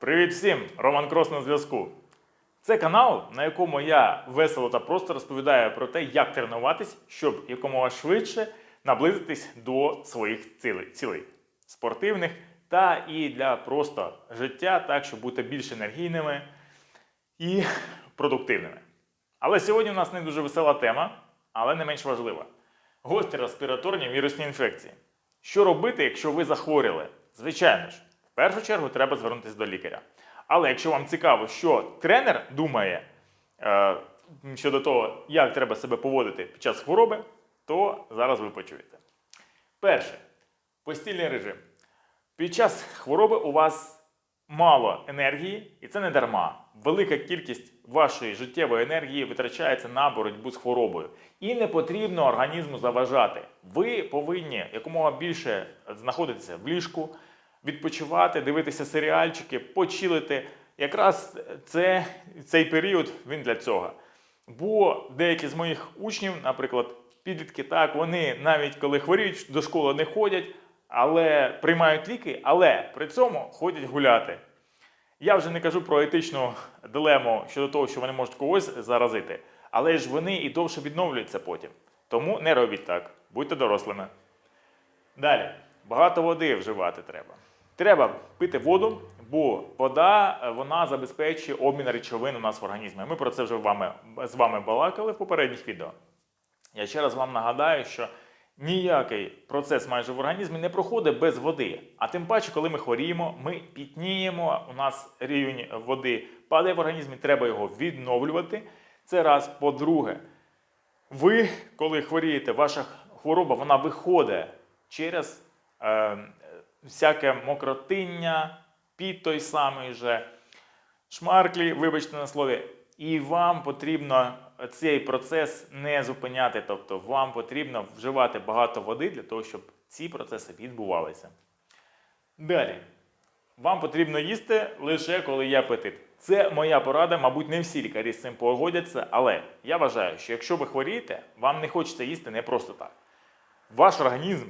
Привіт всім! Роман Крос на зв'язку. Це канал, на якому я весело та просто розповідаю про те, як тренуватись, щоб якомога швидше наблизитись до своїх цілей, цілей спортивних та і для просто життя, так, щоб бути більш енергійними і продуктивними. Але сьогодні у нас не дуже весела тема, але не менш важлива. Гострі респіраторні вірусні інфекції. Що робити, якщо ви захворіли? Звичайно ж, першу чергу треба звернутися до лікаря. Але якщо вам цікаво, що тренер думає е, щодо того, як треба себе поводити під час хвороби, то зараз ви почуєте. Перше постільний режим. Під час хвороби у вас мало енергії, і це не дарма. Велика кількість вашої життєвої енергії витрачається на боротьбу з хворобою. І не потрібно організму заважати. Ви повинні якомога більше знаходитися в ліжку, відпочивати, дивитися серіальчики, почилити. Якраз це, цей період він для цього. Бо деякі з моїх учнів, наприклад, підлітки, так, вони навіть коли хворіють, до школи не ходять, але приймають ліки, але при цьому ходять гуляти. Я вже не кажу про етичну дилему щодо того, що вони можуть когось заразити, але ж вони і довше відновлюються потім. Тому не робіть так, будьте дорослими. Далі, багато води вживати треба. Треба пити воду, бо вода е, вона забезпечує обмін речовин у нас в організмі. Ми про це вже вами, з вами балакали в попередніх відео. Я ще раз вам нагадаю, що ніякий процес майже в організмі не проходить без води. А тим паче, коли ми хворіємо, ми пітніємо, у нас рівень води падає в організмі, треба його відновлювати. Це раз. По-друге, ви, коли хворієте, ваша хвороба вона виходить через е, всяке мокротиння, під той самий же шмарклі, вибачте на слові, і вам потрібно цей процес не зупиняти. Тобто вам потрібно вживати багато води для того, щоб ці процеси відбувалися. Далі. Вам потрібно їсти лише коли є апетит. Це моя порада, мабуть, не всі лікарі з цим погодяться, але я вважаю, що якщо ви хворієте, вам не хочеться їсти не просто так. Ваш організм,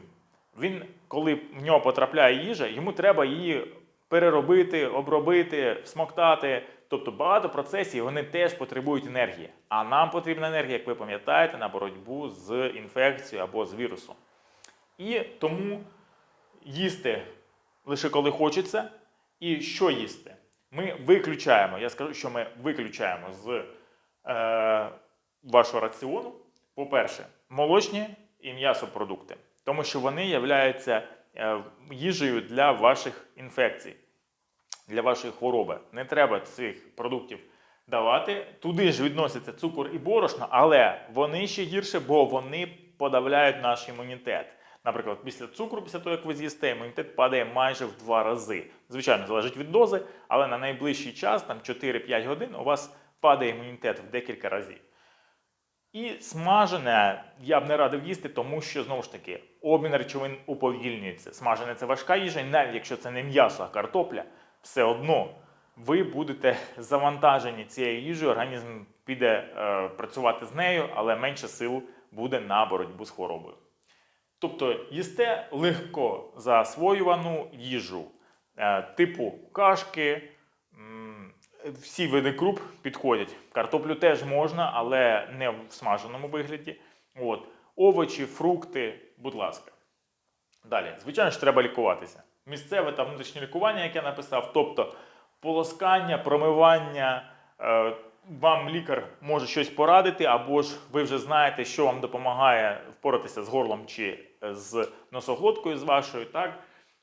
він, коли в нього потрапляє їжа, йому треба її переробити, обробити, всмоктати. Тобто багато процесів вони теж потребують енергії. А нам потрібна енергія, як ви пам'ятаєте, на боротьбу з інфекцією або з вірусом. І тому їсти лише коли хочеться. І що їсти? Ми виключаємо, я скажу, що ми виключаємо з е, вашого раціону, по-перше, молочні і м'ясопродукти, тому що вони являються е, їжею для ваших інфекцій, для вашої хвороби. Не треба цих продуктів давати. Туди ж відноситься цукор і борошно, але вони ще гірше, бо вони подавляють наш імунітет. Наприклад, після цукру, після того, як ви з'їсте, імунітет падає майже в два рази. Звичайно, залежить від дози, але на найближчий час, там 4-5 годин, у вас падає імунітет в декілька разів. І смажене я б не радив їсти, тому що знову ж таки обмін речовин уповільнюється. Смажене це важка їжа, і навіть якщо це не м'ясо, а картопля, все одно ви будете завантажені цією їжею, організм піде е, працювати з нею, але менше сил буде на боротьбу з хворобою. Тобто їсте легко засвоювану їжу, е, типу кашки, всі види круп підходять. Картоплю теж можна, але не в смаженому вигляді. От. Овочі, фрукти, будь ласка. Далі, звичайно ж, треба лікуватися. Місцеве та внутрішнє лікування, яке я написав, тобто полоскання, промивання. е, Вам лікар може щось порадити, або ж ви вже знаєте, що вам допомагає впоратися з горлом чи е, з носоглоткою з вашою, так?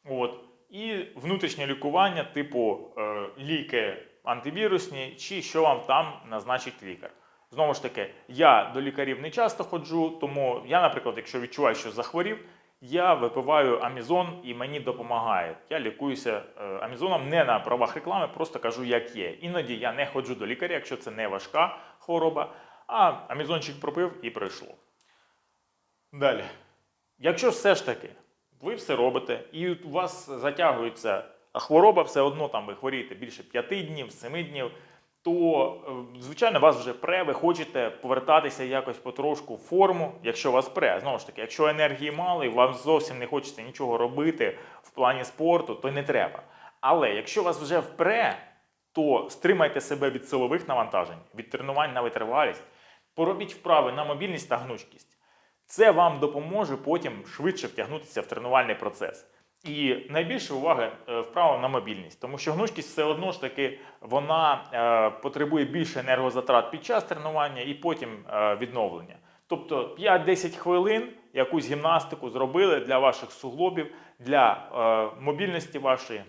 От. І внутрішнє лікування, типу е, ліки антивірусні, чи що вам там назначить лікар. Знову ж таки, я до лікарів не часто ходжу, тому я, наприклад, якщо відчуваю, що захворів, я випиваю амізон і мені допомагає. Я лікуюся е, амізоном не на правах реклами, просто кажу, як є. Іноді я не ходжу до лікаря, якщо це не важка хвороба, а амізончик пропив і пройшло. Далі. Якщо все ж таки ви все робите, і у вас затягується хвороба, все одно там ви хворієте більше 5 днів, 7 днів, то, е, звичайно, вас вже пре, ви хочете повертатися якось потрошку в форму, якщо вас пре. Знову ж таки, якщо енергії мало і вам зовсім не хочеться нічого робити в плані спорту, то не треба. Але якщо вас вже впре, то стримайте себе від силових навантажень, від тренувань на витривалість, поробіть вправи на мобільність та гнучкість. Це вам допоможе потім швидше втягнутися в тренувальний процес. І найбільше уваги е, вправо на мобільність, тому що гнучкість все одно ж таки вона е, потребує більше енергозатрат під час тренування і потім е, відновлення. Тобто 5-10 хвилин якусь гімнастику зробили для ваших суглобів, для мобільності вашої.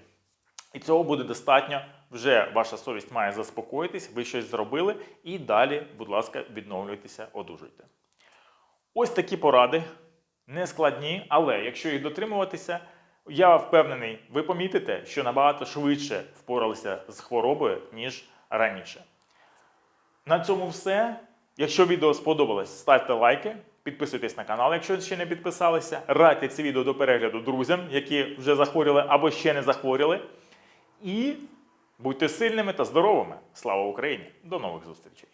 І цього буде достатньо. Вже ваша совість має заспокоїтись, ви щось зробили, і далі, будь ласка, відновлюйтеся, одужуйте. Ось такі поради, не складні, але якщо їх дотримуватися, я впевнений, ви помітите, що набагато швидше впоралися з хворобою, ніж раніше. На цьому все. Якщо відео сподобалось, ставте лайки, підписуйтесь на канал, якщо ще не підписалися. Радьте це відео до перегляду друзям, які вже захворіли або ще не захворіли. І будьте сильними та здоровими. Слава Україні! До нових зустрічей!